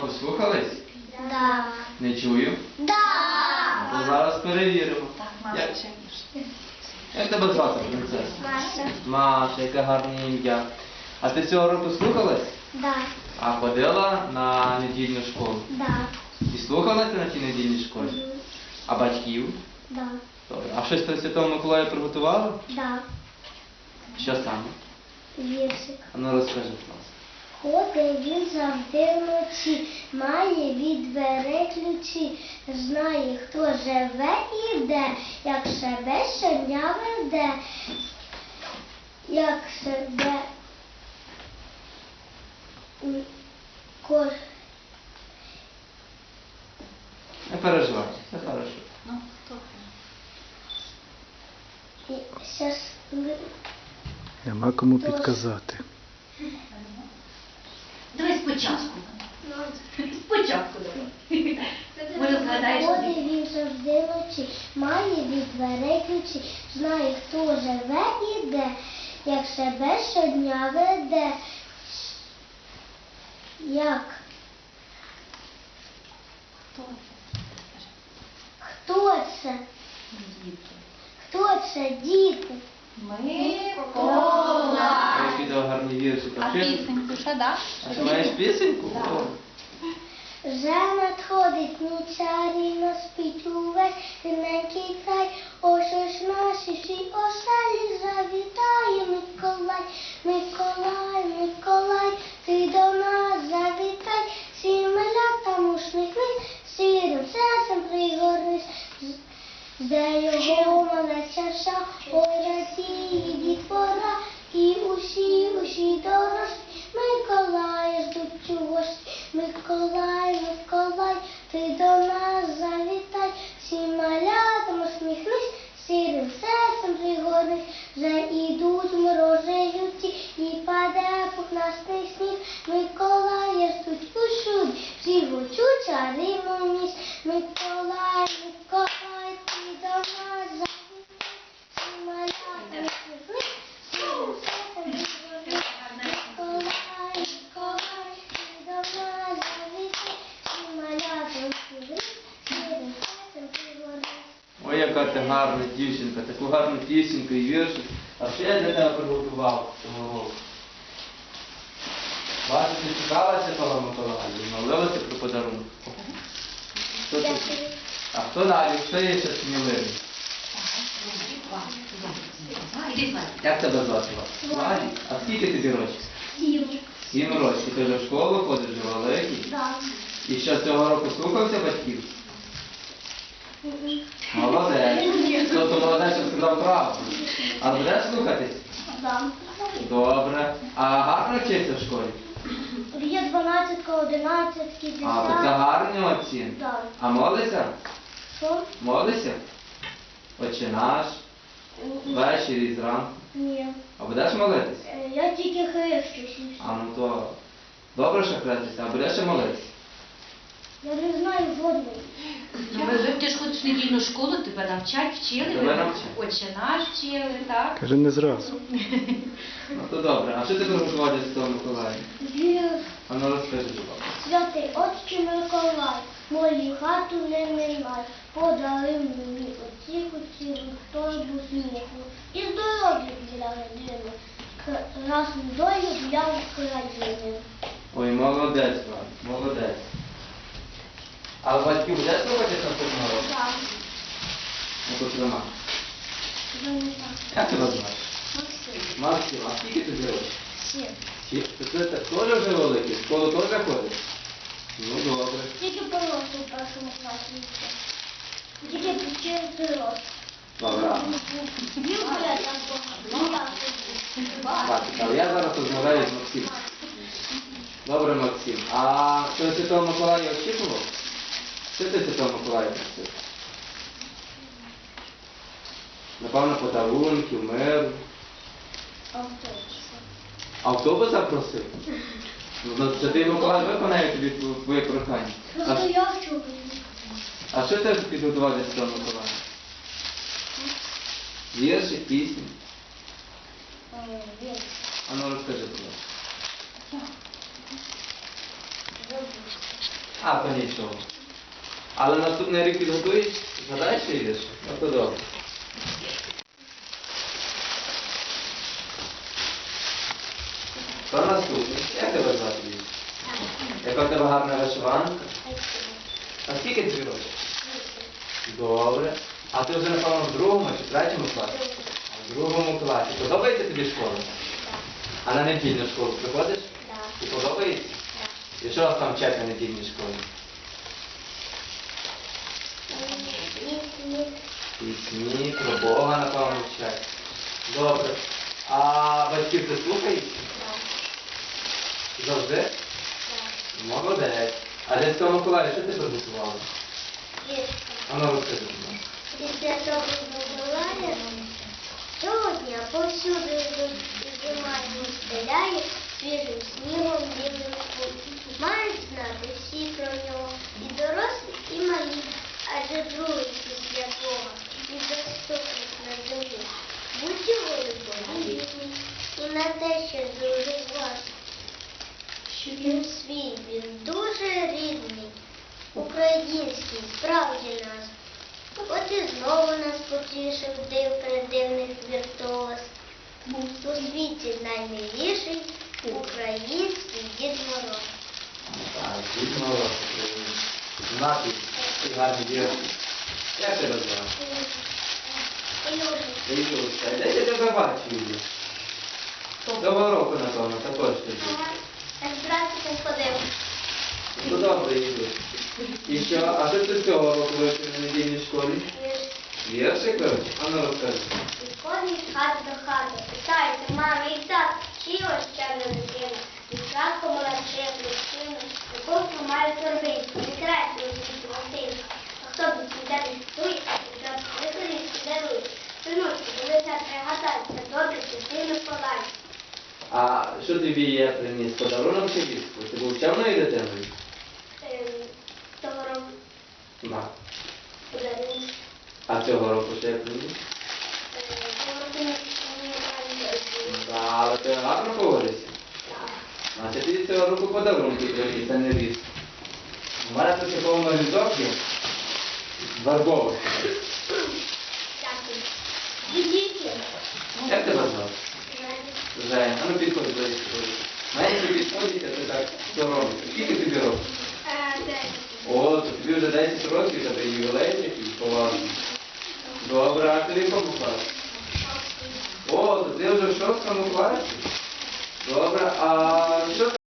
цього року слухались? Да. Не чую. Да. То зараз перевіримо. Так, Як, як тебе звати, принцеса? Маша. Маша, яке гарне ім'я. А ти цього року слухалась? Да. А ходила на недільну школу? Да. І слухалася на тій недільній школі? Мгм. А батьків? Да. Добре. А щось ти Святого Миколая приготувала? Да. Що саме? Віршик. А ну розкажи, будь ласка. Ходить він завжди вночі, має від дверей ключі, знає, хто живе і де, як себе щодня веде, як себе Не переживай, все хорошо. Ну, хто? Нема кому підказати. Спочатку. Спочатку давай. Може, згадаєш? Він завжди вночі, має від дверей ключі, знає, хто живе і де, як себе щодня веде. Як? Хто? Хто це? Дітки. Хто це, діти? Микола. Гарний. А ще- пісеньку ще даш? А ти маєш пісеньку? Да. О. Вже надходить ніч чарівно спить увесь тиненький край. Ось ось наші всі оселі завітає Миколай, Миколай, Миколай, ти до нас They яка ти гарна дівчинка, таку гарну пісеньку і віршик. А що я для тебе приготував цього року? Цікавилася того Миколая і молилася про подарунок. Хто тут? А хто далі? Хто є ще сміливий? Як тебе звати? Владі? А скільки тобі років? Сім. Сім років. Ти вже в школу ходиш великий. Да. І що цього року слухався батьків? Молодець. Тобто молодець, що сказав правду. А будеш слухатись? Да. Добре. А гарно вчиться в школі? Є 12, 11, 10. А, то це гарні оцінки. Да. А молишся? Що? Молишся? Отче наш, ввечері і зранку. Ні. А будеш молитись? Е, Я тільки хрещусь. і все. А ну то добре, що хрестишся, а будеш ще молитись? Я не знаю жодної. Ну, ви, ви ти ж ходиш в недільну школу, тебе навчать, вчили. Тебе ви навчать. Отче наш вчили, так? Каже, не зразу. Ну то добре. А що ти приготував для Святого Миколая? Вір, А ну розкажи, будь ласка. святий отче Миколай, мою хату не минай, подари мені оціку цілу торбу сміху і здоров'я для родини, красну долю для України. Ой, молодець, Влад, молодець. А батьків будеш слухати наступного року? Так, Ну то трима. Як тебе звати? Максим. Максим, а скільки тобі років? Сім. Чи- Ти це так теж вже великий? В школу теж ходиш? Ну добре. Тільки поросло в першому класі. Тільки через рост. Добре. Але я зараз розмовляю з Максимом. Добре, Максим. А що Святого Миколая очікував? Що ти Святого Миколая просив? Напевно, подарунків, миру. Автобуса просив? Ну, ну, Святий Миколай виконає тобі тв- твоє прохання. Просто я вчора. а що ти підготував для Святого Миколая? Вірші, пісні? Вірш. А ну розкажи, будь ласка. А, то нічого. Але наступний рік підготуєш, згадаєш що йдеш? Ну то добре. Хто наступний? Як тебе звати? Яка в тебе гарна вишиванка? А скільки тобі років? Добре. А ти вже, напевно, в другому чи третьому класі? В другому класі. Подобається тобі школа? А на недільну школу приходиш? І подобається? І що вас там вчать на недільній школі? Пісні, про Бога, напевно, вчать. Добре. А батьків ти слухаєш? Завжди? Молодець. А для цього Миколая, що ти приготувала? А ну розкажи. будь ласка. Після того Миколая сьогодні повсюди зимаю стеляє свіжим снігом білим кут. Мають знати всі про нього, і дорослі, і малі, адже другий після Бога, і доступних на землі. Будь його і на те, що дуже. Що він свій, він дуже рідний, український, справді наш. От і знову нас потішив див придивних віртуоз. У світі наймиліший український Дід Мороз. Так, дійсно хорошо. Напій, ти гарний дівчинка. Як тебе звати? Ілюшка. Де я тебе бачу, Ілю? Того року, напевно, також тобі. Так з братиком ходив. Ну добре, Ілю. І що, а що ти цього року вивчив на недільній школі? Віршик вивчив? А ну розкажи. Відходить з хати до хати. Питається, мами і так, чи ось ще не дитина. Дівчатко молодше, хлопчину, якого має торбинку, не краще у світі Василька. А хто б сідати туй, а дівчатку не кориску дарує. Синочку, дивися, пригадайся, добре, що ти не полай. А що тобі я приніс? Подарунок чи вістку? Ти був чемною дитиною? Ем, Того року Так. подарунок. А цього року що я приніс? Е, не. Да, але ти гарно поводишся. Значить, ти цього року подарунки приніс, а не вістку. У мене тут повно різок є. Барбових. Дякую. Дідіки. Як тебе звати? Женя, а ну підходь ближче. Менше підходить, а ти так соромишся. Скільки тобі років? О, то тобі вже 10 років, тебе ювілей такий поважний. Добре, а тобі в класі? О, то ти вже в шостому класі? Добре, а що